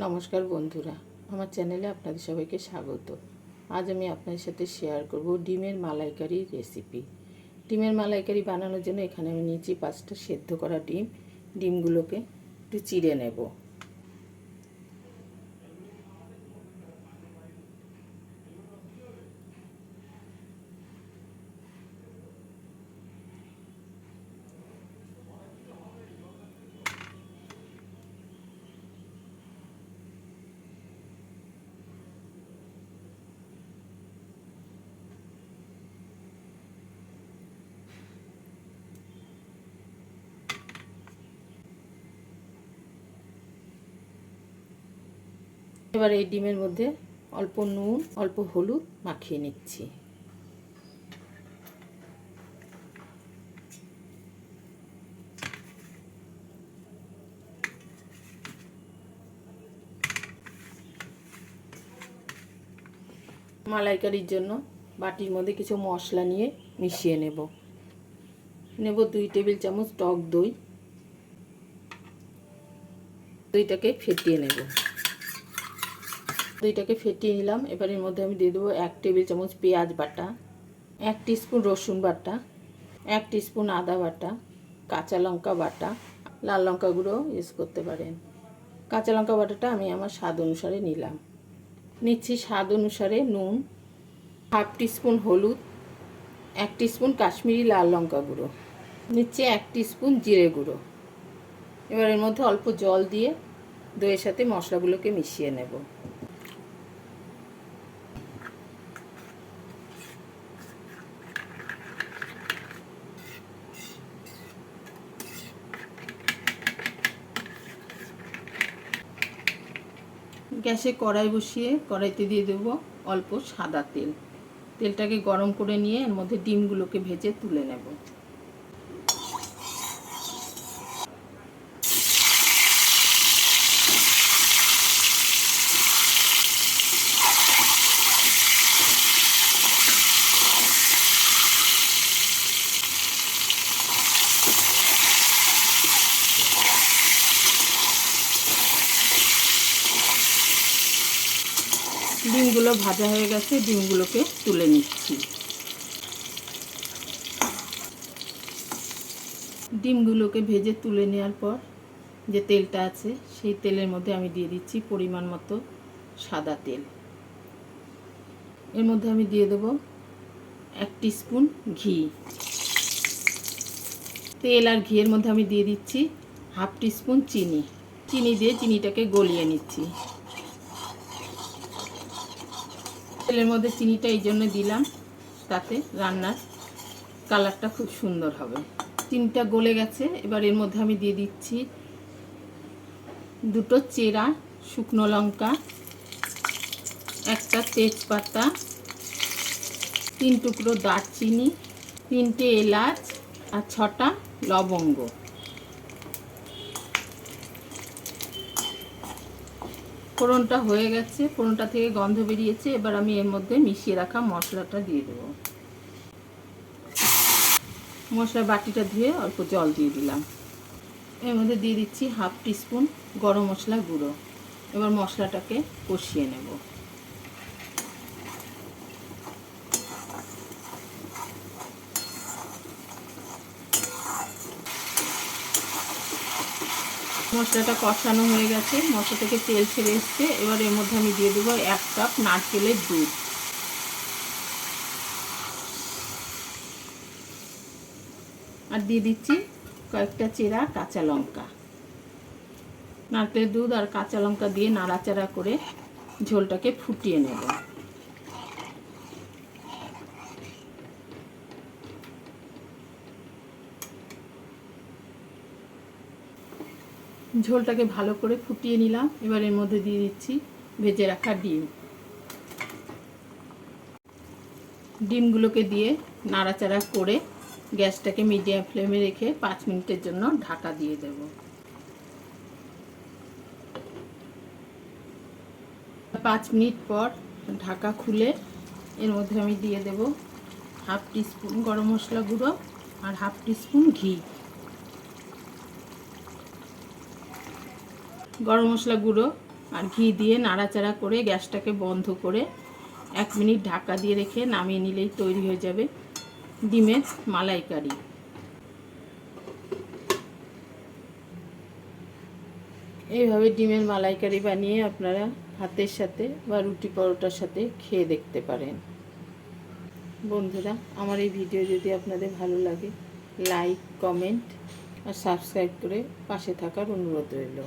নমস্কার বন্ধুরা, আমার চ্যানেলে আপনাদের সবাইকে স্বাগত। আজ আমি আপনাদের সাথে শেয়ার করব ডিমের মালাইকারি রেসিপি ডিমের মালাইকারি বানানোর জন্য এখানে আমি নিয়েছি পাঁচটা সেদ্ধ করা ডিম। ডিমগুলোকে একটু চিড়ে নেব। এবার এই ডিমের মধ্যে অল্প নুন, অল্প হলুদ মাখিয়ে নিচ্ছি। মালাইকারির জন্য বাটির মধ্যে কিছু মশলা নিয়ে মিশিয়ে নেব। নেব দুই টেবিল চামচ টক দই। দইটাকে ফেটিয়ে নেব। দইটাকে ফেটিয়ে নিলাম। এবার এর মধ্যে আমি দিয়ে দেবো এক টেবিল চামচ পেঁয়াজ বাটা, এক স্পুন রসুন বাটা, এক স্পুন আদা বাটা, কাঁচা লঙ্কা বাটা, লাল লঙ্কা গুঁড়ো ইউজ করতে পারেন। কাঁচা লঙ্কা বাটাটা আমি আমার স্বাদ অনুসারে নিলাম। নিচ্ছি স্বাদ অনুসারে নুন, হাফ স্পুন হলুদ, এক স্পুন কাশ্মীরি লাল লঙ্কা গুঁড়ো। নিচ্ছি এক স্পুন জিরে গুঁড়ো। এবার এর মধ্যে অল্প জল দিয়ে দইয়ের সাথে মশলাগুলোকে মিশিয়ে নেব। গ্যাসে কড়াই বসিয়ে কড়াইতে দিয়ে দেব অল্প সাদা তেল। তেলটাকে গরম করে নিয়ে এর মধ্যে ডিমগুলোকে ভেজে তুলে নেব। ডিমগুলো ভাজা হয়ে গেছে, ডিমগুলোকে তুলে নিচ্ছি। ডিমগুলোকে ভেজে তুলে নেওয়ার পর যে তেলটা আছে, সেই তেলের মধ্যে আমি দিয়ে দিচ্ছি পরিমাণ মতো সাদা তেল। এর মধ্যে আমি দিয়ে দেবো এক স্পুন ঘি। তেল আর ঘিয়ের মধ্যে আমি দিয়ে দিচ্ছি হাফ স্পুন চিনি। চিনি দিয়ে চিনিটাকে গলিয়ে নিচ্ছি। তেলের মধ্যে চিনিটা এই জন্য দিলাম, তাতে রান্নার কালারটা খুব সুন্দর হবে। চিনিটা গলে গেছে, এবার এর মধ্যে আমি দিয়ে দিচ্ছি দুটো চেরা, শুকনো লঙ্কা, একটা তেজপাতা, তিন টুকরো দারচিনি, তিনটে এলাচ আর ছটা লবঙ্গ। ফোড়নটা হয়ে গেছে, ফোড়নটা থেকে গন্ধ বেরিয়েছে, এবার আমি এর মধ্যে মিশিয়ে রাখা মশলাটা দিয়ে দেবো। মশলা বাটিটা ধুয়ে অল্প জল দিয়ে দিলাম। এর মধ্যে দিয়ে দিচ্ছি হাফ টিস্পুন গরম মশলা গুঁড়ো। এবার মশলাটাকে কষিয়ে নেব। মশলাটা কষানো হয়ে গেছে। মশলা থেকে তেল ছেড়ে এসছে। এবার এর মধ্যে আমি দিয়ে দেবো এক কাপ নারকেলের দুধ। আর দিয়ে দিচ্ছি কয়েকটা চেরা কাঁচা লঙ্কা। নারকেলের দুধ আর কাঁচা লঙ্কা দিয়ে নাড়াচাড়া করে ঝোলটাকে ফুটিয়ে নেব। ঝোলটাকে ভালো করে ফুটিয়ে নিলাম। এবার এর মধ্যে দিয়ে দিচ্ছি ভেজে রাখা ডিম। ডিমগুলোকে দিয়ে নাড়াচাড়া করে গ্যাসটাকে মিডিয়াম ফ্লেমে রেখে পাঁচ মিনিটের জন্য ঢাকা দিয়ে দেব। পাঁচ মিনিট পর ঢাকা খুলে এর মধ্যে আমি দিয়ে দেব হাফ টিস্পুন গরম মশলা গুঁড়ো আর হাফ টিস্পুন ঘি। গরম মশলা গুঁড়ো আর ঘি দিয়ে নাড়াচাড়া করে গ্যাসটাকে বন্ধ করে এক মিনিট ঢাকা দিয়ে রেখে নামিয়ে নিলেই তৈরি হয়ে যাবে ডিমের মালাইকারি। এইভাবে ডিমের মালাইকারি বানিয়ে আপনারা ভাতের সাথে বা রুটি পরোটার সাথে খেয়ে দেখতে পারেন। বন্ধুরা, আমার এই ভিডিও যদি আপনাদের ভালো লাগে, লাইক, কমেন্ট আর সাবস্ক্রাইব করে পাশে থাকার অনুরোধ রইল।